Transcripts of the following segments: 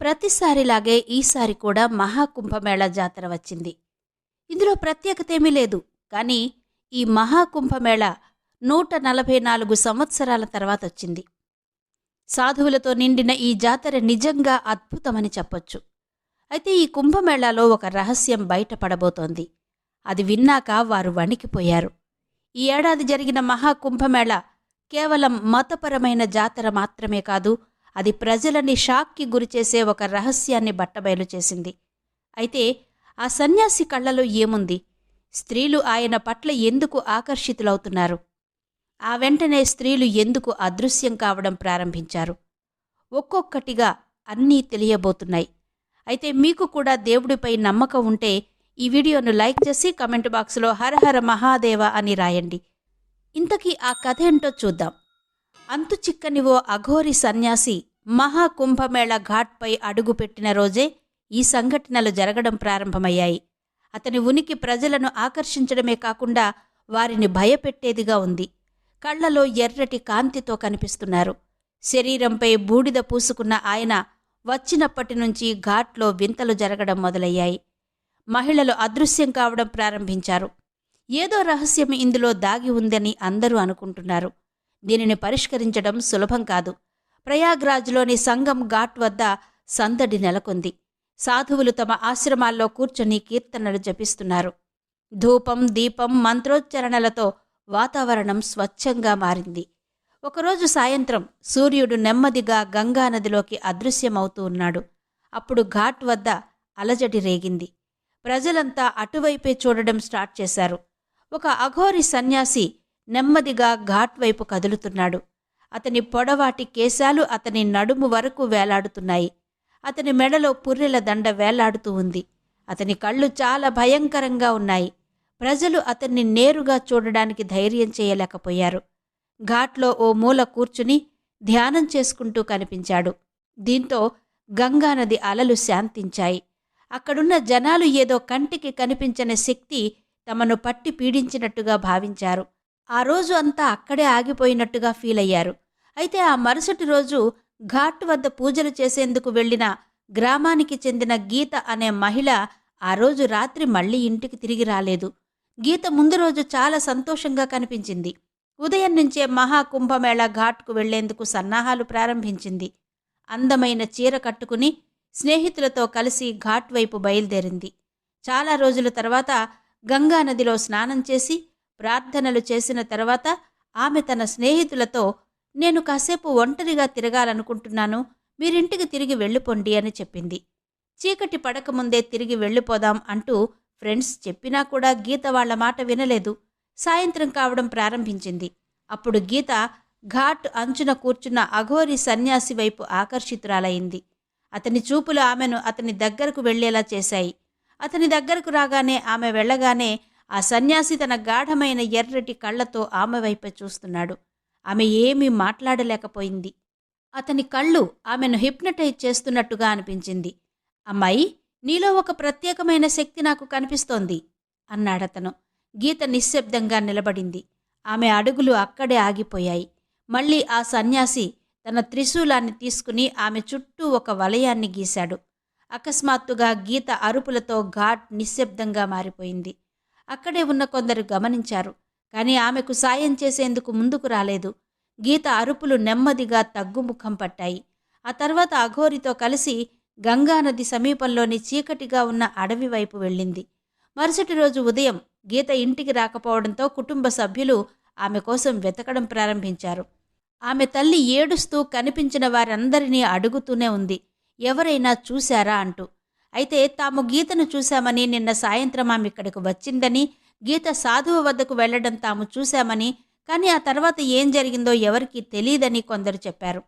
ప్రతిసారిలాగే ఈసారి కూడా మహాకుంభమేళ జాతర వచ్చింది. ఇందులో ప్రత్యేకత ఏమీ లేదు. కానీ ఈ మహాకుంభమేళ నూట నలభై నాలుగు సంవత్సరాల తర్వాత వచ్చింది. సాధువులతో నిండిన ఈ జాతర నిజంగా అద్భుతమని చెప్పొచ్చు. అయితే ఈ కుంభమేళాలో ఒక రహస్యం బయటపడబోతోంది. అది విన్నాక వారు వణికిపోయారు. ఈ ఏడాది జరిగిన మహాకుంభమేళ కేవలం మతపరమైన జాతర మాత్రమే కాదు అది ప్రజలని షాక్కి గురిచేసే ఒక రహస్యాన్ని బట్టబయలు చేసింది. అయితే ఆ సన్యాసి కళ్ళలో ఏముంది? స్త్రీలు ఆయన పట్ల ఎందుకు ఆకర్షితులవుతున్నారు? ఆ వెంటనే స్త్రీలు ఎందుకు అదృశ్యం కావడం ప్రారంభించారు? ఒక్కొక్కటిగా అన్నీ తెలియబోతున్నాయి. అయితే మీకు కూడా దేవుడిపై నమ్మకం ఉంటే ఈ వీడియోను లైక్ చేసి కమెంట్ బాక్స్లో హరహర మహాదేవ అని రాయండి. ఇంతకీ ఆ కథ ఏంటో చూద్దాం. అంతు చిక్కని ఓ అఘోరి సన్యాసి మహాకుంభమేళ ఘాట్పై అడుగుపెట్టిన రోజే ఈ సంఘటనలు జరగడం ప్రారంభమయ్యాయి. అతని ఉనికి ప్రజలను ఆకర్షించడమే కాకుండా వారిని భయపెట్టేదిగా ఉంది. కళ్ళలో ఎర్రటి కాంతితో కనిపిస్తున్నారు. శరీరంపై బూడిద పూసుకున్న ఆయన వచ్చినప్పటి నుంచి ఘాట్లో వింతలు జరగడం మొదలయ్యాయి. మహిళలు అదృశ్యం కావడం ప్రారంభించారు. ఏదో రహస్యం ఇందులో దాగి ఉందని అందరూ అనుకుంటున్నారు. దీనిని పరిష్కరించడం సులభం కాదు. ప్రయాగ్రాజ్లోని సంగం ఘాట్ వద్ద సందడి నెలకొంది. సాధువులు తమ ఆశ్రమాల్లో కూర్చొని కీర్తనలు జపిస్తున్నారు. ధూపం దీపం మంత్రోచ్చరణలతో వాతావరణం స్వచ్ఛంగా మారింది. ఒకరోజు సాయంత్రం సూర్యుడు నెమ్మదిగా గంగానదిలోకి అదృశ్యమవుతూ ఉన్నాడు. అప్పుడు ఘాట్ వద్ద అలజడి రేగింది. ప్రజలంతా అటువైపే చూడడం స్టార్ట్ చేశారు. ఒక అఘోరి సన్యాసి నెమ్మదిగా ఘాట్ వైపు కదులుతున్నాడు. అతని పొడవాటి కేశాలు అతని నడుము వరకు వేలాడుతున్నాయి. అతని మెడలో పుర్రెల దండ వేలాడుతూ ఉంది. అతని కళ్ళు చాలా భయంకరంగా ఉన్నాయి. ప్రజలు అతన్ని నేరుగా చూడడానికి ధైర్యం చేయలేకపోయారు. ఘాట్లో ఓ మూల కూర్చుని ధ్యానం చేసుకుంటూ కనిపించాడు. దీంతో గంగానది అలలు శాంతించాయి. అక్కడున్న జనాలు ఏదో కంటికి కనిపించని శక్తి తమను పట్టి పీడించినట్టుగా భావించారు. ఆ రోజు అంతా అక్కడే ఆగిపోయినట్టుగా ఫీల్ అయ్యారు. అయితే ఆ మరుసటి రోజు ఘాట్ వద్ద పూజలు చేసేందుకు వెళ్ళిన గ్రామానికి చెందిన గీత అనే మహిళ ఆ రోజు రాత్రి మళ్ళీ ఇంటికి తిరిగి రాలేదు. గీత ముందు రోజు చాలా సంతోషంగా కనిపించింది. ఉదయం నుంచే మహాకుంభమేళ ఘాట్కు వెళ్ళేందుకు సన్నాహాలు ప్రారంభించింది. అందమైన చీర కట్టుకుని స్నేహితులతో కలిసి ఘాట్ వైపు బయలుదేరింది. చాలా రోజుల తర్వాత గంగానదిలో స్నానం చేసి ప్రార్థనలు చేసిన తర్వాత ఆమె తన స్నేహితులతో నేను కాసేపు ఒంటరిగా తిరగాలనుకుంటున్నాను. మీరింటికి తిరిగి వెళ్ళిపోండి అని చెప్పింది. చీకటి పడకముందే తిరిగి వెళ్ళిపోదాం అంటూ ఫ్రెండ్స్ చెప్పినా కూడా గీత వాళ్ళ మాట వినలేదు. సాయంత్రం కావడం ప్రారంభించింది. అప్పుడు గీత ఘాట్ అంచున కూర్చున్న అఘోరి సన్యాసి వైపు ఆకర్షితురాలైంది. అతని చూపులు ఆమెను అతని దగ్గరకు వెళ్ళేలా చేశాయి. అతని దగ్గరకు రాగానే ఆమె వెళ్ళగానే ఆ సన్యాసి తన గాఢమైన ఎర్రటి కళ్ళతో ఆమె వైపే చూస్తున్నాడు. ఆమె ఏమీ మాట్లాడలేకపోయింది. అతని కళ్ళు ఆమెను హిప్నటైజ్ చేస్తున్నట్టుగా అనిపించింది. అమ్మాయి నీలో ఒక ప్రత్యేకమైన శక్తి నాకు కనిపిస్తోంది అన్నాడతను. గీత నిశ్శబ్దంగా నిలబడింది. ఆమె అడుగులు అక్కడే ఆగిపోయాయి. మళ్ళీ ఆ సన్యాసి తన త్రిశూలాన్ని తీసుకుని ఆమె చుట్టూ ఒక వలయాన్ని గీశాడు. అకస్మాత్తుగా గీత అరుపులతో ఘాట్ నిశ్శబ్దంగా మారిపోయింది. అక్కడే ఉన్న కొందరు గమనించారు. కానీ ఆమెకు సాయం చేసేందుకు ముందుకు రాలేదు. గీత అరుపులు నెమ్మదిగా తగ్గుముఖం పట్టాయి. ఆ తర్వాత అఘోరితో కలిసి గంగానది సమీపంలోని చీకటిగా ఉన్న అడవి వైపు వెళ్ళింది. మరుసటి రోజు ఉదయం గీత ఇంటికి రాకపోవడంతో కుటుంబ సభ్యులు ఆమె కోసం వెతకడం ప్రారంభించారు. ఆమె తల్లి ఏడుస్తూ కనిపించిన వారందరినీ అడుగుతూనే ఉంది. ఎవరైనా చూశారా అంటూ అయితే తాము గీతను చూశామని నిన్న సాయంత్రం ఆమె ఇక్కడికి వచ్చిందని గీత సాధువు వద్దకు వెళ్ళడం తాము చూశామని కానీ ఆ తర్వాత ఏం జరిగిందో ఎవరికీ తెలియదని కొందరు చెప్పారు.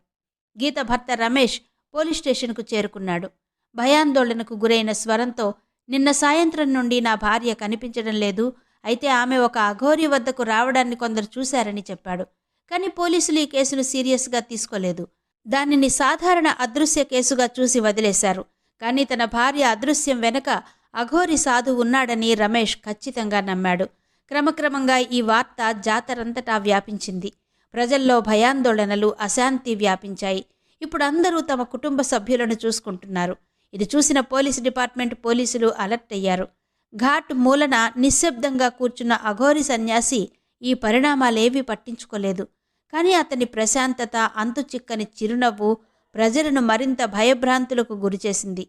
గీత భర్త రమేష్ పోలీస్ స్టేషన్కు చేరుకున్నాడు. భయాందోళనకు గురైన స్వరంతో నిన్న సాయంత్రం నుండి నా భార్య కనిపించడం లేదు అయితే ఆమె ఒక అఘోరి వద్దకు రావడాన్ని కొందరు చూశారని చెప్పాడు. కానీ పోలీసులు ఈ కేసును సీరియస్గా తీసుకోలేదు. దానిని సాధారణ అదృశ్య కేసుగా చూసి వదిలేశారు. కానీ తన భార్య అదృశ్యం వెనక అఘోరి సాధు ఉన్నాడని రమేష్ ఖచ్చితంగా నమ్మాడు. క్రమక్రమంగా ఈ వార్త జాతరంతటా వ్యాపించింది. ప్రజల్లో భయాందోళనలు అశాంతి వ్యాపించాయి. ఇప్పుడు అందరూ తమ కుటుంబ సభ్యులను చూసుకుంటున్నారు. ఇది చూసిన పోలీసు డిపార్ట్మెంట్ పోలీసులు అలర్ట్ అయ్యారు. ఘాట్ మూలన నిశ్శబ్దంగా కూర్చున్న అఘోరి సన్యాసి ఈ పరిణామాలేవీ పట్టించుకోలేదు. కానీ అతని ప్రశాంతత అంతు చిక్కని చిరునవ్వు ప్రజలను మరింత భయభ్రాంతులకు గురిచేసింది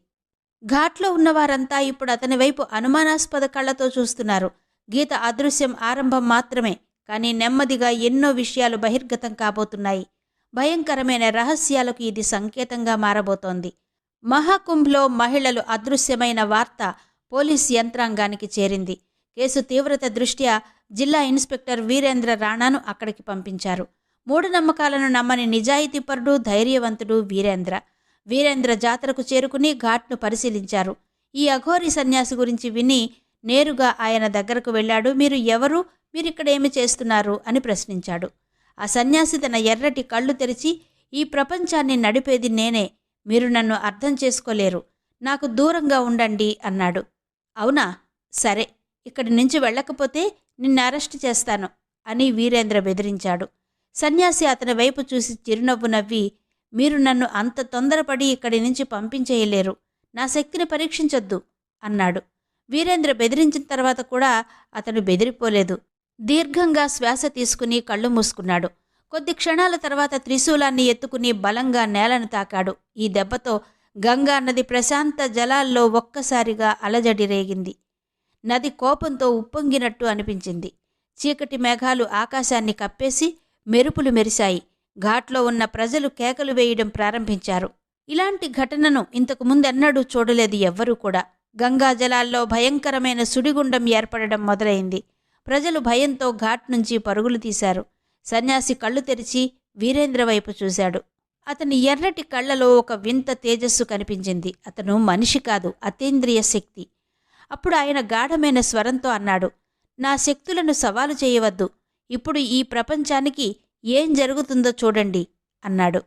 ఘాట్లో ఉన్నవారంతా ఇప్పుడు అతని వైపు అనుమానాస్పద కళ్ళతో చూస్తున్నారు. గీత అదృశ్యం ఆరంభం మాత్రమే కానీ నెమ్మదిగా ఎన్నో విషయాలు బహిర్గతం కాబోతున్నాయి. భయంకరమైన రహస్యాలకు ఇది సంకేతంగా మారబోతోంది. మహాకుంభ్లో మహిళలు అదృశ్యమైన వార్త పోలీస్ యంత్రాంగానికి చేరింది. కేసు తీవ్రత దృష్ట్యా జిల్లా ఇన్స్పెక్టర్ వీరేంద్ర రాణాను అక్కడికి పంపించారు. మూఢనమ్మకాలను నమ్మని నిజాయితీపరుడు ధైర్యవంతుడు వీరేంద్ర. వీరేంద్ర జాతరకు చేరుకుని ఘాట్ను పరిశీలించారు. ఈ అఘోరి సన్యాసి గురించి విని నేరుగా ఆయన దగ్గరకు వెళ్ళాడు. మీరు ఎవరు? మీరిక్కడ ఏమి చేస్తున్నారు? అని ప్రశ్నించాడు. ఆ సన్యాసి తన ఎర్రటి కళ్ళు తెరిచి ఈ ప్రపంచాన్ని నడిపేది నేనే. మీరు నన్ను అర్థం చేసుకోలేరు. నాకు దూరంగా ఉండండి అన్నాడు. అవునా? సరే. ఇక్కడి నుంచి వెళ్ళకపోతే నిన్ను అరెస్ట్ చేస్తాను అని వీరేంద్ర బెదిరించాడు. సన్యాసి అతని వైపు చూసి చిరునవ్వు నవ్వి మీరు నన్ను అంత తొందరపడి ఇక్కడి నుంచి పంపించేయలేరు. నా శక్తిని పరీక్షించొద్దు అన్నాడు. వీరేంద్ర బెదిరించిన తర్వాత కూడా అతను బెదిరిపోలేదు. దీర్ఘంగా శ్వాస తీసుకుని కళ్ళు మూసుకున్నాడు. కొద్ది క్షణాల తర్వాత త్రిశూలాన్ని ఎత్తుకుని బలంగా నేలను తాకాడు. ఈ దెబ్బతో గంగా నది ప్రశాంత జలాల్లో ఒక్కసారిగా అలజడి రేగింది. నది కోపంతో ఉప్పొంగినట్టు అనిపించింది. చీకటి మేఘాలు ఆకాశాన్ని కప్పేసి మెరుపులు మెరిశాయి. ఘాట్లో ఉన్న ప్రజలు కేకలు వేయడం ప్రారంభించారు. ఇలాంటి ఘటనను ఇంతకు ముందెన్నడూ చూడలేదు ఎవ్వరూ కూడా. గంగా జలాల్లో భయంకరమైన సుడిగుండం ఏర్పడడం మొదలైంది. ప్రజలు భయంతో ఘాట్ నుంచి పరుగులు తీశారు. సన్యాసి కళ్ళు తెరిచి వీరేంద్ర వైపు చూశాడు. అతని ఎర్రటి కళ్ళలో ఒక వింత తేజస్సు కనిపించింది. అతను మనిషి కాదు అతీంద్రియ శక్తి. అప్పుడు ఆయన గాఢమైన స్వరంతో అన్నాడు నా శక్తులను సవాలు చేయవద్దు. ఇప్పుడు ఈ ప్రపంచానికి ఏం జరుగుతుందో చూడండి అన్నాడు.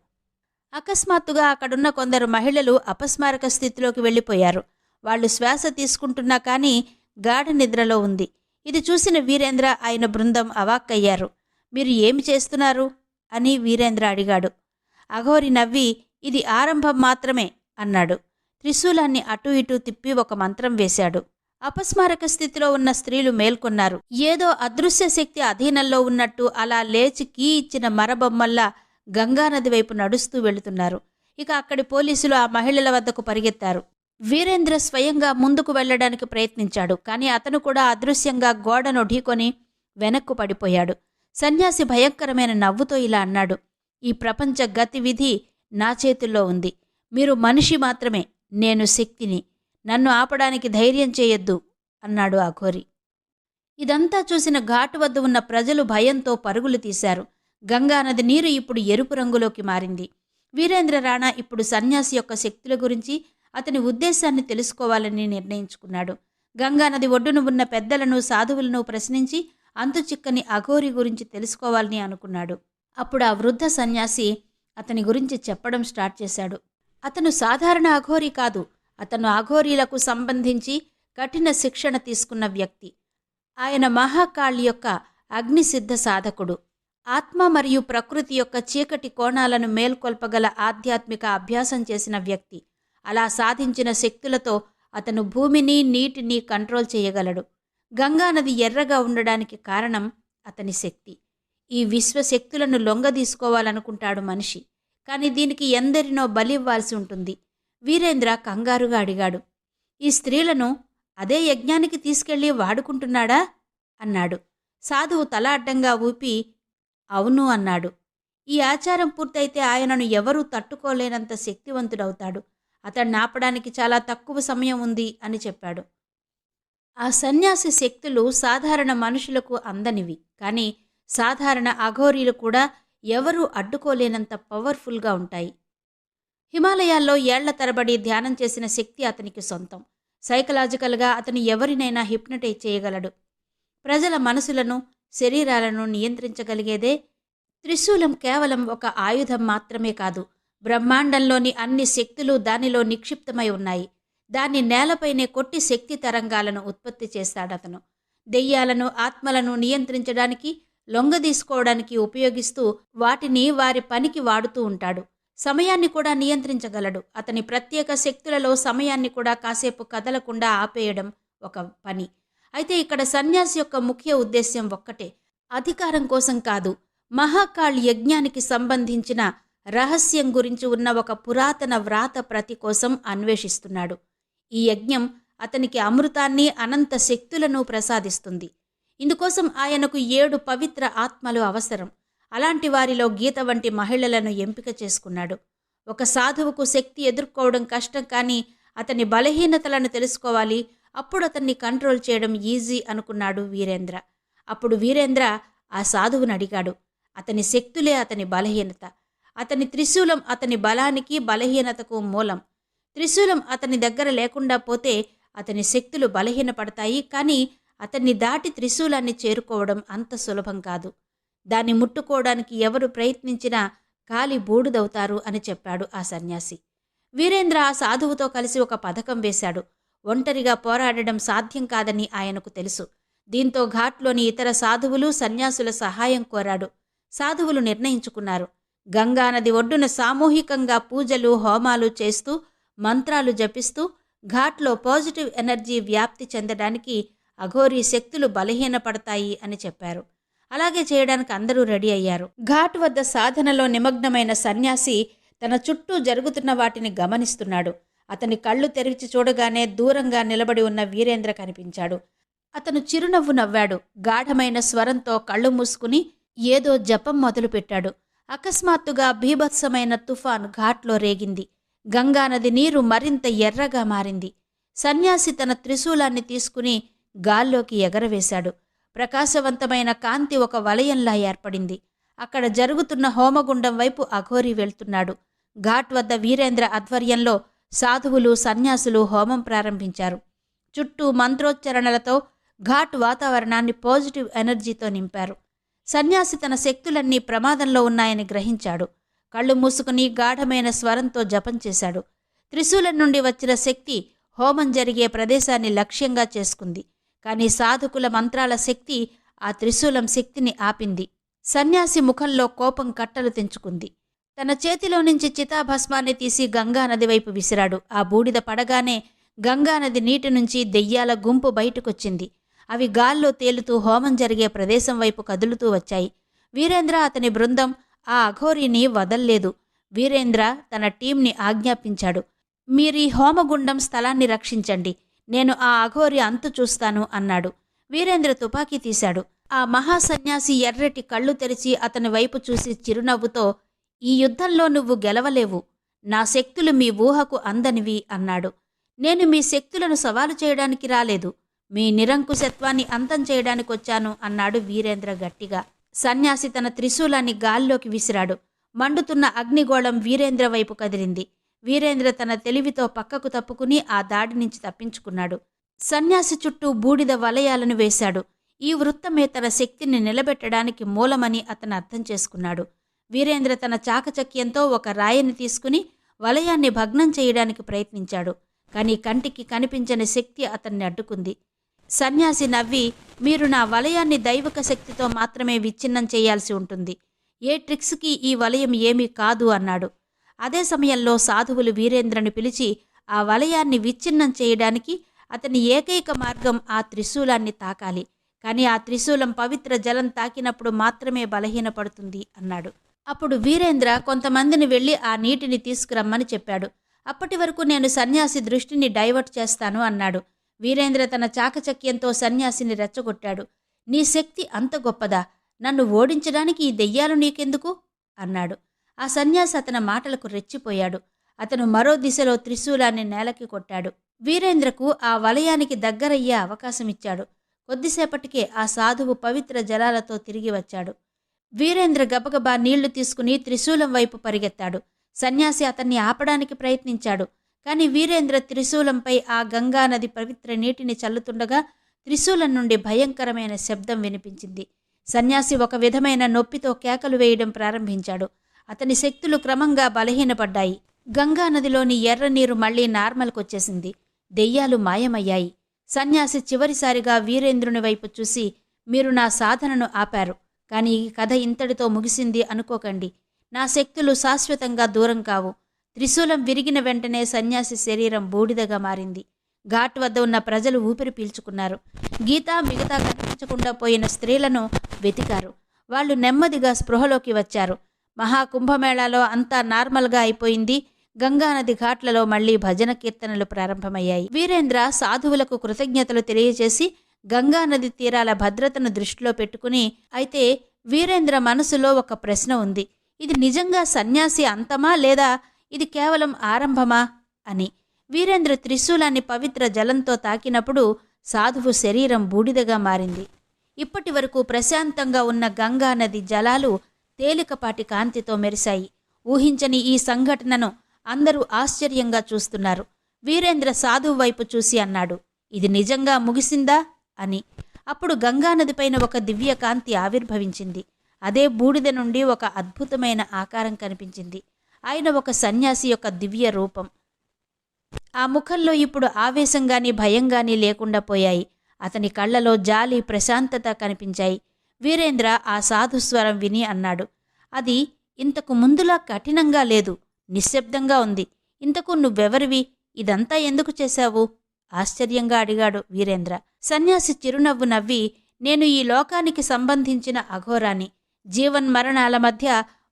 అకస్మాత్తుగా అక్కడున్న కొందరు మహిళలు అపస్మారక స్థితిలోకి వెళ్ళిపోయారు. వాళ్ళు శ్వాస తీసుకుంటున్నా కానీ గాఢ నిద్రలో ఉంది. ఇది చూసిన వీరేంద్ర ఆయన బృందం అవాక్కయ్యారు. మీరు ఏమి చేస్తున్నారు? అని వీరేంద్ర అడిగాడు. అఘోరి నవ్వి ఇది ఆరంభం మాత్రమే అన్నాడు. త్రిశూలాన్ని అటూ ఇటూ తిప్పి ఒక మంత్రం వేశాడు. అపస్మారక స్థితిలో ఉన్న స్త్రీలు మేల్కొన్నారు. ఏదో అదృశ్య శక్తి అధీనంలో ఉన్నట్టు అలా లేచి కీ ఇచ్చిన మరబొమ్మల్లా గంగానది వైపు నడుస్తూ వెళుతున్నారు. ఇక అక్కడి పోలీసులు ఆ మహిళల వద్దకు పరిగెత్తారు. వీరేంద్ర స్వయంగా ముందుకు వెళ్ళడానికి ప్రయత్నించాడు కానీ అతను కూడా అదృశ్యంగా గోడను ఢీకొని వెనక్కు పడిపోయాడు. సన్యాసి భయంకరమైన నవ్వుతో ఇలా అన్నాడు ఈ ప్రపంచ గతివిధి నా చేతుల్లో ఉంది. మీరు మనిషి మాత్రమే నేను శక్తిని. నన్ను ఆపడానికి ధైర్యం చేయొద్దు అన్నాడు అఘోరి ఇదంతా చూసిన ఘాటు వద్ద ఉన్న ప్రజలు భయంతో పరుగులు తీశారు. గంగానది నీరు ఇప్పుడు ఎరుపు రంగులోకి మారింది. వీరేంద్ర రాణా ఇప్పుడు సన్యాసి యొక్క శక్తుల గురించి అతని ఉద్దేశాన్ని తెలుసుకోవాలని నిర్ణయించుకున్నాడు. గంగానది ఒడ్డున ఉన్న పెద్దలను సాధువులను ప్రశ్నించి అంతు చిక్కని అఘోరి గురించి తెలుసుకోవాలని అనుకున్నాడు. అప్పుడు ఆ వృద్ధ సన్యాసి అతని గురించి చెప్పడం స్టార్ట్ చేశాడు. అతను సాధారణ అఘోరి కాదు అతను అఘోరీలకు సంబంధించి కఠిన శిక్షణ తీసుకున్న వ్యక్తి. ఆయన మహాకాళి యొక్క అగ్నిసిద్ధ సాధకుడు. ఆత్మ మరియు ప్రకృతి యొక్క చీకటి కోణాలను మేల్కొల్పగల ఆధ్యాత్మిక అభ్యాసం చేసిన వ్యక్తి. అలా సాధించిన శక్తులతో అతను భూమిని నీటిని కంట్రోల్ చేయగలడు. గంగానది ఎర్రగా ఉండడానికి కారణం అతని శక్తి. ఈ విశ్వశక్తులను లొంగదీసుకోవాలనుకుంటాడు మనిషి. కానీ దీనికి ఎందరినో బలివ్వాల్సి ఉంటుంది. వీరేంద్ర కంగారుగా అడిగాడు. ఈ స్త్రీలను అదే యజ్ఞానికి తీసుకెళ్ళి వాడుకుంటున్నాడా? అన్నాడు. సాధువు తల అడ్డంగా ఊపి అవును అన్నాడు. ఈ ఆచారం పూర్తయితే ఆయనను ఎవరూ తట్టుకోలేనంత శక్తివంతుడవుతాడు. అతన్ని ఆపడానికి చాలా తక్కువ సమయం ఉంది అని చెప్పాడు. ఆ సన్యాసి శక్తులు సాధారణ మనుషులకు అందనివి. కానీ సాధారణ అఘోరీలు కూడా ఎవరూ అడ్డుకోలేనంత పవర్ఫుల్గా ఉంటాయి. హిమాలయాల్లో ఏళ్ళ తరబడి ధ్యానం చేసిన శక్తి అతనికి సొంతం. సైకలాజికల్గా అతను ఎవరినైనా హిప్నటైజ్ చేయగలడు. ప్రజల మనసులను శరీరాలను నియంత్రించగలిగేదే త్రిశూలం కేవలం ఒక ఆయుధం మాత్రమే కాదు బ్రహ్మాండంలోని అన్ని శక్తులు దానిలో నిక్షిప్తమై ఉన్నాయి. దాన్ని నేలపైనే కొట్టి శక్తి తరంగాలను ఉత్పత్తి చేస్తాడతను. దెయ్యాలను ఆత్మలను నియంత్రించడానికి లొంగదీసుకోవడానికి ఉపయోగిస్తూ వాటిని వారి పనికి వాడుతూ ఉంటాడు. సమయాన్ని కూడా నియంత్రించగలడు. అతని ప్రత్యేక శక్తులలో సమయాన్ని కూడా కాసేపు కదలకుండా ఆపేయడం ఒక పని. అయితే ఇక్కడ సన్యాసి యొక్క ముఖ్య ఉద్దేశ్యం ఒక్కటే. అధికారం కోసం కాదు. మహాకాళ్ యజ్ఞానికి సంబంధించిన రహస్యం గురించి ఉన్న ఒక పురాతన వ్రాత ప్రతి కోసం అన్వేషిస్తున్నాడు. ఈ యజ్ఞం అతనికి అమృతాన్ని అనంత శక్తులను ప్రసాదిస్తుంది. ఇందుకోసం ఆయనకు ఏడు పవిత్ర ఆత్మలు అవసరం. అలాంటి వారిలో గీత వంటి మహిళలను ఎంపిక చేసుకున్నాడు. ఒక సాధువుకు శక్తి ఎదుర్కోవడం కష్టం కానీ అతని బలహీనతలను తెలుసుకోవాలి. అప్పుడు అతన్ని కంట్రోల్ చేయడం ఈజీ అనుకున్నాడు వీరేంద్ర. అప్పుడు వీరేంద్ర ఆ సాధువుని అడిగాడు. అతని శక్తులే అతని బలహీనత. అతని త్రిశూలం అతని బలానికి బలహీనతకు మూలం. త్రిశూలం అతని దగ్గర లేకుండా పోతే అతని శక్తులు బలహీనపడతాయి కానీ అతన్ని దాటి త్రిశూలాన్ని చేరుకోవడం అంత సులభం కాదు. దాన్ని ముట్టుకోవడానికి ఎవరు ప్రయత్నించినా కాలి బూడిదవుతారు అని చెప్పాడు ఆ సన్యాసి. వీరేంద్ర ఆ సాధువుతో కలిసి ఒక పథకం వేశాడు. ఒంటరిగా పోరాడడం సాధ్యం కాదని ఆయనకు తెలుసు. దీంతో ఘాట్లోని ఇతర సాధువులు సన్యాసుల సహాయం కోరాడు. సాధువులు నిర్ణయించుకున్నారు. గంగానది ఒడ్డున సామూహికంగా పూజలు హోమాలు చేస్తూ మంత్రాలు జపిస్తూ ఘాట్లో పాజిటివ్ ఎనర్జీ వ్యాప్తి చెందడానికి అఘోరీ శక్తులు బలహీనపడతాయి అని చెప్పారు. అలాగే చేయడానికి అందరూ రెడీ అయ్యారు. ఘాట్ వద్ద సాధనలో నిమగ్నమైన సన్యాసి తన చుట్టూ జరుగుతున్న వాటిని గమనిస్తున్నాడు. అతని కళ్ళు తెరిచి చూడగానే దూరంగా నిలబడి ఉన్న వీరేంద్ర కనిపించాడు. అతను చిరునవ్వు నవ్వాడు. గాఢమైన స్వరంతో కళ్ళు మూసుకుని ఏదో జపం మొదలుపెట్టాడు. అకస్మాత్తుగా భీభత్సమైన తుఫాన్ ఘాట్లో రేగింది. గంగానది నీరు మరింత ఎర్రగా మారింది. సన్యాసి తన త్రిశూలాన్ని తీసుకుని గాల్లోకి ఎగరవేశాడు. ప్రకాశవంతమైన కాంతి ఒక వలయంలా ఏర్పడింది. అక్కడ జరుగుతున్న హోమగుండం వైపు అఘోరి వెళ్తున్నాడు. ఘాట్ వద్ద వీరేంద్ర ఆధ్వర్యంలో సాధువులు సన్యాసులు హోమం ప్రారంభించారు. చుట్టూ మంత్రోచ్చరణలతో ఘాట్ వాతావరణాన్ని పాజిటివ్ ఎనర్జీతో నింపారు. సన్యాసి తన శక్తులన్నీ ప్రమాదంలో ఉన్నాయని గ్రహించాడు. కళ్ళు మూసుకుని గాఢమైన స్వరంతో జపం చేశాడు. త్రిశూలం నుండి వచ్చిన శక్తి హోమం జరిగే ప్రదేశాన్ని లక్ష్యంగా చేసుకుంది. కానీ సాధకుల మంత్రాల శక్తి ఆ త్రిశూలం శక్తిని ఆపింది. సన్యాసి ముఖంలో కోపం కట్టలు తెంచుకుంది. తన చేతిలో నుంచి చితాభస్మాన్ని తీసి గంగానది వైపు విసిరాడు. ఆ బూడిద పడగానే గంగానది నీటి నుంచి దెయ్యాల గుంపు బయటకొచ్చింది. అవి గాల్లో తేలుతూ హోమం జరిగే ప్రదేశం వైపు కదులుతూ వచ్చాయి. వీరేంద్ర అతని బృందం ఆ అఘోరిని వదల్లేదు. వీరేంద్ర తన టీంని ఆజ్ఞాపించాడు. మీరీ హోమగుండం స్థలాన్ని రక్షించండి. నేను ఆ అఘోరి అంతు చూస్తాను అన్నాడు. వీరేంద్ర తుపాకీ తీశాడు. ఆ మహాసన్యాసి ఎర్రటి కళ్ళు తెరిచి అతని వైపు చూసి చిరునవ్వుతో ఈ యుద్ధంలో నువ్వు గెలవలేవు. నా శక్తులు మీ ఊహకు అందనివి అన్నాడు. నేను మీ శక్తులను సవాలు చేయడానికి రాలేదు. మీ నిరంకుశత్వాన్ని అంతం చేయడానికి వచ్చాను అన్నాడు వీరేంద్ర గట్టిగా. సన్యాసి తన త్రిశూలాన్ని గాల్లోకి విసిరాడు. మండుతున్న అగ్నిగోళం వీరేంద్ర వైపు కదిలింది. వీరేంద్ర తన తెలివితో పక్కకు తప్పుకుని ఆ దాడి నుంచి తప్పించుకున్నాడు. సన్యాసి చుట్టూ బూడిద వలయాలను వేశాడు. ఈ వృత్తమే తన శక్తిని నిలబెట్టడానికి మూలమని అతను అర్థం చేసుకున్నాడు. వీరేంద్ర తన చాకచక్యంతో ఒక రాయిని తీసుకుని వలయాన్ని భగ్నం చేయడానికి ప్రయత్నించాడు. కానీ కంటికి కనిపించని శక్తి అతన్ని అడ్డుకుంది. సన్యాసి నవ్వి మీరు నా వలయాన్ని దైవక శక్తితో మాత్రమే విచ్ఛిన్నం చేయాల్సి ఉంటుంది. ఏ ట్రిక్స్కి ఈ వలయం ఏమీ కాదు అన్నాడు. అదే సమయంలో సాధువులు వీరేంద్రని పిలిచి ఆ వలయాన్ని విచ్ఛిన్నం చేయడానికి అతని ఏకైక మార్గం ఆ త్రిశూలాన్ని తాకాలి. కానీ ఆ త్రిశూలం పవిత్ర జలం తాకినప్పుడు మాత్రమే బలహీనపడుతుంది అన్నాడు. అప్పుడు వీరేంద్ర కొంతమందిని వెళ్ళి ఆ నీటిని తీసుకురమ్మని చెప్పాడు. అప్పటి వరకు నేను సన్యాసి దృష్టిని డైవర్ట్ చేస్తాను అన్నాడు. వీరేంద్ర తన చాకచక్యంతో సన్యాసిని రెచ్చగొట్టాడు. నీ శక్తి అంత గొప్పదా? నన్ను ఓడించడానికి ఈ దెయ్యాలు నీకెందుకు? అన్నాడు. ఆ సన్యాసి అతని మాటలకు రెచ్చిపోయాడు. అతను మరో దిశలో త్రిశూలాన్ని నేలకి కొట్టాడు. వీరేంద్రకు ఆ వలయానికి దగ్గరయ్యే అవకాశం ఇచ్చాడు కొద్దిసేపటికే ఆ సాధువు పవిత్ర జలాలతో తిరిగి వచ్చాడు. వీరేంద్ర గబగబా నీళ్ళు తీసుకుని త్రిశూలం వైపు పరిగెత్తాడు. సన్యాసి అతన్ని ఆపడానికి ప్రయత్నించాడు. కానీ వీరేంద్ర త్రిశూలంపై ఆ గంగా నది పవిత్ర నీటిని చల్లుతుండగా త్రిశూలం నుండి భయంకరమైన శబ్దం వినిపించింది. సన్యాసి ఒక విధమైన నొప్పితో కేకలు వేయడం ప్రారంభించాడు. అతని శక్తులు క్రమంగా బలహీనపడ్డాయి. గంగా నదిలోని ఎర్ర నీరు మళ్ళీ నార్మల్కొచ్చేసింది. దెయ్యాలు మాయమయ్యాయి. సన్యాసి చివరిసారిగా వీరేంద్రుని వైపు చూసి మీరు నా సాధనను ఆపారు కానీ ఈ కథ ఇంతటితో ముగిసింది అనుకోకండి. నా శక్తులు శాశ్వతంగా దూరం కావు. త్రిశూలం విరిగిన వెంటనే సన్యాసి శరీరం బూడిదగా మారింది. ఘాట్ వద్ద ఉన్న ప్రజలు ఊపిరి పీల్చుకున్నారు. గీత మిగతా కనిపించకుండా పోయిన స్త్రీలను వెతికారు. వాళ్ళు నెమ్మదిగా స్పృహలోకి వచ్చారు. మహాకుంభమేళాలో అంతా నార్మల్గా అయిపోయింది. గంగానది ఘాట్లలో మళ్ళీ భజన కీర్తనలు ప్రారంభమయ్యాయి. వీరేంద్ర సాధువులకు కృతజ్ఞతలు తెలియజేసి గంగానది తీరాల భద్రతను దృష్టిలో పెట్టుకుని అయితే వీరేంద్ర మనసులో ఒక ప్రశ్న ఉంది. ఇది నిజంగా సన్యాసి అంతమా లేదా ఇది కేవలం ఆరంభమా అని. వీరేంద్ర త్రిశూలాన్ని పవిత్ర జలంతో తాకినప్పుడు సాధువు శరీరం బూడిదగా మారింది. ఇప్పటి వరకు ప్రశాంతంగా ఉన్న గంగా నది జలాలు తేలికపాటి కాంతితో మెరిశాయి. ఊహించని ఈ సంఘటనను అందరూ ఆశ్చర్యంగా చూస్తున్నారు. వీరేంద్ర సాధువు వైపు చూసి అన్నాడు ఇది నిజంగా ముగిసిందా? అని. అప్పుడు గంగానదిపైన ఒక దివ్య కాంతి ఆవిర్భవించింది. అదే బూడిద నుండి ఒక అద్భుతమైన ఆకారం కనిపించింది. ఆయన ఒక సన్యాసి యొక్క దివ్య రూపం. ఆ ముఖంలో ఇప్పుడు ఆవేశంగాని భయంగాని భయం లేకుండా పోయాయి. అతని కళ్ళలో జాలి ప్రశాంతత కనిపించాయి. వీరేంద్ర ఆ సాధుస్వరం విని అన్నాడు. అది ఇంతకు ముందులా కఠినంగా లేదు నిశ్శబ్దంగా ఉంది. ఇంతకు నువ్వెవరివి? ఇదంతా ఎందుకు చేశావు? ఆశ్చర్యంగా అడిగాడు వీరేంద్ర. సన్యాసి చిరునవ్వు నవ్వి నేను ఈ లోకానికి సంబంధించిన అఘోరాని జీవన్మరణాల మధ్య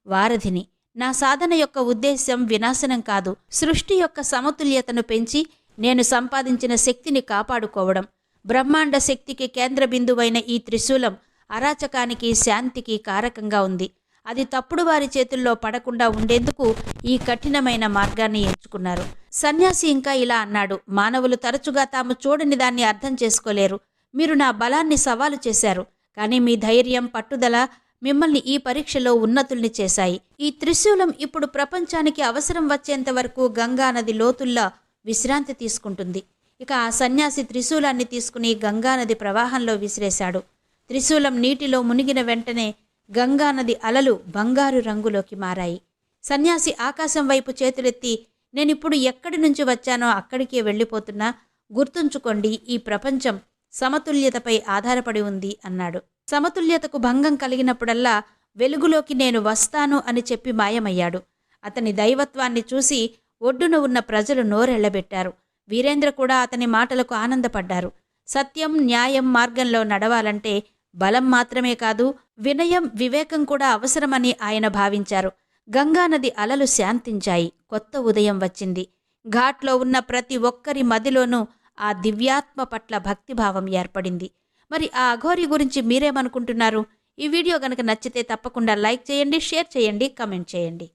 వారధిని. నా సాధన యొక్క ఉద్దేశ్యం వినాశనం కాదు. సృష్టి యొక్క సమతుల్యతను పెంచి నేను సంపాదించిన శక్తిని కాపాడుకోవడం బ్రహ్మాండ శక్తికి కేంద్ర బిందువైన ఈ త్రిశూలం అరాచకానికి శాంతికి కారకంగా ఉంది. అది తప్పుడు వారి చేతుల్లో పడకుండా ఉండేందుకు ఈ కఠినమైన మార్గాన్ని ఎంచుకున్నారు. సన్యాసి ఇంకా ఇలా అన్నాడు. మానవులు తరచుగా తాము చూడని దాన్ని అర్థం చేసుకోలేరు. మీరు నా బలాన్ని సవాలు చేశారు. కానీ మీ ధైర్యం పట్టుదల మిమ్మల్ని ఈ పరీక్షలో ఉన్నతుల్ని చేశాయి. ఈ త్రిశూలం ఇప్పుడు ప్రపంచానికి అవసరం వచ్చేంత వరకు గంగా నది లోతుల్లో విశ్రాంతి తీసుకుంటుంది. ఇక ఆ సన్యాసి త్రిశూలాన్ని తీసుకుని గంగానది ప్రవాహంలో విసిరేశాడు. త్రిశూలం నీటిలో మునిగిన వెంటనే గంగానది అలలు బంగారు రంగులోకి మారాయి. సన్యాసి ఆకాశం వైపు చేతులెత్తి నేనిప్పుడు ఎక్కడి నుంచి వచ్చానో అక్కడికే వెళ్ళిపోతున్నా గుర్తుంచుకోండి ఈ ప్రపంచం సమతుల్యతపై ఆధారపడి ఉంది అన్నాడు. సమతుల్యతకు భంగం కలిగినప్పుడల్లా వెలుగులోకి నేను వస్తాను అని చెప్పి మాయమయ్యాడు. అతని దైవత్వాన్ని చూసి ఒడ్డున ఉన్న ప్రజలు నోరెళ్ళబెట్టారు వీరేంద్ర కూడా అతని మాటలకు ఆనందపడ్డారు. సత్యం న్యాయం మార్గంలో నడవాలంటే బలం మాత్రమే కాదు వినయం వివేకం కూడా అవసరమని ఆయన భావించారు. గంగానది అలలు శాంతించాయి. కొత్త ఉదయం వచ్చింది. ఘాట్లో ఉన్న ప్రతి ఒక్కరి మదిలోనూ ఆ దివ్యాత్మ పట్ల భక్తిభావం ఏర్పడింది. మరి ఆ అఘోరి గురించి మీరేమనుకుంటున్నారు? ఈ వీడియో గనక నచ్చితే తప్పకుండా లైక్ చేయండి షేర్ చేయండి కమెంట్ చేయండి.